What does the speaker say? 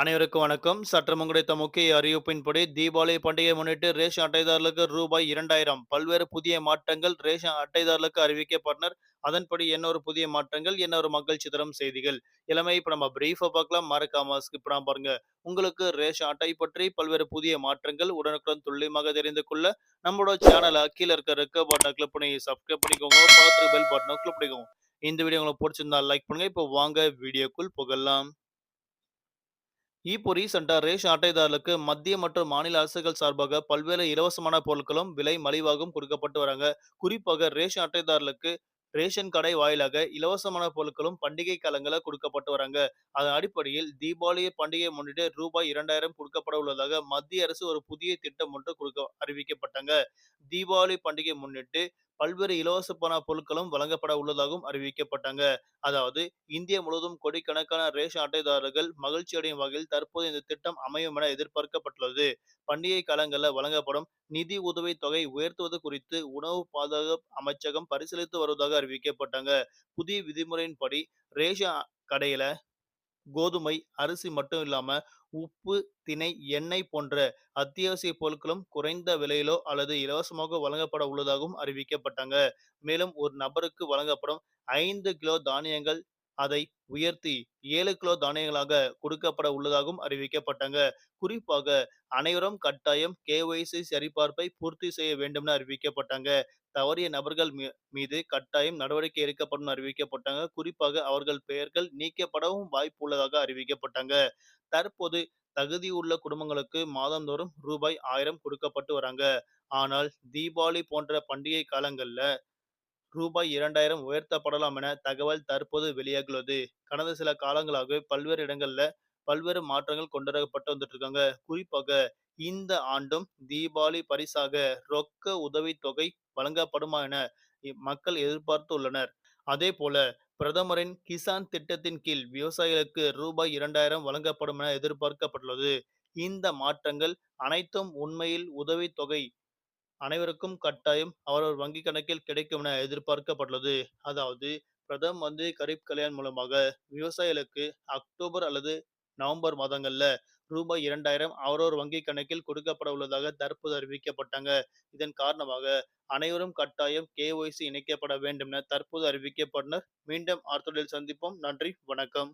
அனைவருக்கும் வணக்கம். சற்றம் கிடைத்த முக்கிய அறிவிப்பின்படி தீபாவளி பண்டிகையை முன்னிட்டு ரேஷன் அட்டைதாரர்களுக்கு ரூபாய் இரண்டாயிரம். பல்வேறு புதிய மாற்றங்கள் ரேஷன் அட்டைதாரர்களுக்கு அறிவிக்கப்பட்டனர். அதன்படி என்ன ஒரு புதிய மாற்றங்கள் என்ன ஒரு மகிழ்ச்சி தரும் செய்திகள். இளமை இப்ப நம்ம பிரீஃபா பார்க்கலாம். மறக்காம ஸ்கிப் பண்ணாம பாருங்க. உங்களுக்கு ரேஷன் அட்டை பற்றி பல்வேறு புதிய மாற்றங்கள் உடனுக்குடன் துல்லியமாக தெரிந்து கொள்ள நம்மளோட சேனலை கீழே இருக்க ரெக்க பட்டனை கிளிக் பண்ணி சப்ஸ்கிரைப் பண்ணிக்கோங்க. பார்த்து பெல் பட்டனை கிளிக் பண்ணிக்கோங்க. இந்த வீடியோ உங்களுக்கு பிடிச்சிருந்தா லைக் பண்ணுங்க. இப்போ வாங்க வீடியோக்குள் புகழலாம். இப்போ ரீசெண்டாக ரேஷன் அட்டைதாரர்களுக்கு மத்திய மற்றும் மாநில அரசுகள் சார்பாக பல்வேறு இலவசமான பொருட்களும் விலை மலிவாகவும் கொடுக்கப்பட்டு வராங்க. குறிப்பாக ரேஷன் அட்டைதாரர்களுக்கு ரேஷன் கடை வாயிலாக இலவசமான பொருட்களும் பண்டிகை காலங்களில் கொடுக்கப்பட்டு வராங்க. அதன் அடிப்படையில் தீபாவளி பண்டிகையை முன்னிட்டு ரூபாய் இரண்டாயிரம் கொடுக்கப்பட உள்ளதாக மத்திய அரசு ஒரு புதிய திட்டம் ஒன்று கொடுக்க அறிவிக்கப்பட்டாங்க. தீபாவளி பண்டிகை முன்னிட்டு பல்வேறு இலவசமான பொருட்களும் வழங்கப்பட உள்ளதாகவும் அறிவிக்கப்பட்டாங்க. அதாவது இந்தியா முழுவதும் கோடிக்கணக்கான ரேஷன் அட்டைதாரர்கள் மகிழ்ச்சி அடையும் வகையில் தற்போது இந்த திட்டம் அமையும் என எதிர்பார்க்கப்பட்டுள்ளது. பண்டிகை காலங்களில் வழங்கப்படும் நிதி உதவி தொகை உயர்த்துவது குறித்து உணவு பாதுகாப்பு அமைச்சகம் பரிசீலித்து வருவதாக அறிவிக்கப்பட்டாங்க. புதிய விதிமுறையின்படி ரேஷன் கடையில கோதுமை அரிசி மட்டும் இல்லாம உப்பு திணை எண்ணெய் போன்ற அத்தியாவசிய பொருட்களும் குறைந்த விலையிலோ அல்லது இலவசமாக வழங்கப்பட உள்ளதாகவும் அறிவிக்கப்பட்டாங்க. மேலும் ஒரு நபருக்கு வழங்கப்படும் ஐந்து கிலோ தானியங்கள் அதை உயர்த்தி ஏழு கிலோ தானியங்களாக கொடுக்கப்பட உள்ளதாகவும் அறிவிக்கப்பட்டாங்க. குறிப்பாக அனைவரும் கட்டாயம் கேஒய்சி சரிபார்ப்பை பூர்த்தி செய்ய வேண்டும் என அறிவிக்கப்பட்டாங்க. தவறிய நபர்கள் மீது கட்டாயம் நடவடிக்கை எடுக்கப்படும் அறிவிக்கப்பட்டாங்க. குறிப்பாக அவர்கள் பெயர்கள் நீக்கப்படவும் வாய்ப்பு உள்ளதாக அறிவிக்கப்பட்டாங்க. தற்போது தகுதியுள்ள குடும்பங்களுக்கு மாதந்தோறும் ரூபாய் ஆயிரம் கொடுக்கப்பட்டு வராங்க. ஆனால் தீபாவளி போன்ற பண்டிகை காலங்கள்ல ரூபாய் இரண்டாயிரம் உயர்த்தப்படலாம் என தகவல் தற்போது வெளியாகியுள்ளது. கடந்த சில காலங்களாக பல்வேறு இடங்கள்ல பல்வேறு மாற்றங்கள் கொண்டுவரப்பட்டு வந்துட்டு இருக்காங்க. குறிப்பாக இந்த ஆண்டும் தீபாவளி பரிசாக ரொக்க உதவித்தொகை வழங்கப்படுமா என மக்கள் எதிர்பார்த்து உள்ளனர் அதே போல பிரதமரின் கிசான் திட்டத்தின் கீழ் விவசாயிகளுக்கு ரூபாய் இரண்டாயிரம் வழங்கப்படும் என எதிர்பார்க்கப்பட்டுள்ளது. இந்த மாற்றங்கள் அனைத்தும் உண்மையில் உதவித்தொகை அனைவருக்கும் கட்டாயம் அவரவர் வங்கி கணக்கில் கிடைக்கும் என எதிர்பார்க்கப்பட்டுள்ளது. அதாவது பிரதம் வந்து கரீப் கல்யாண் மூலமாக விவசாயிகளுக்கு அக்டோபர் அல்லது நவம்பர் மாதங்கள்ல ரூபாய் இரண்டாயிரம் அவரோர் வங்கி கணக்கில் கொடுக்கப்பட உள்ளதாக தற்போது அறிவிக்கப்பட்டாங்க. இதன் காரணமாக அனைவரும் கட்டாயம் கேஒய்சி இணைக்கப்பட வேண்டும் என தற்போது அறிவிக்கப்பட்டனர். மீண்டும் ஆர்த்தொழில் சந்திப்போம். நன்றி. வணக்கம்.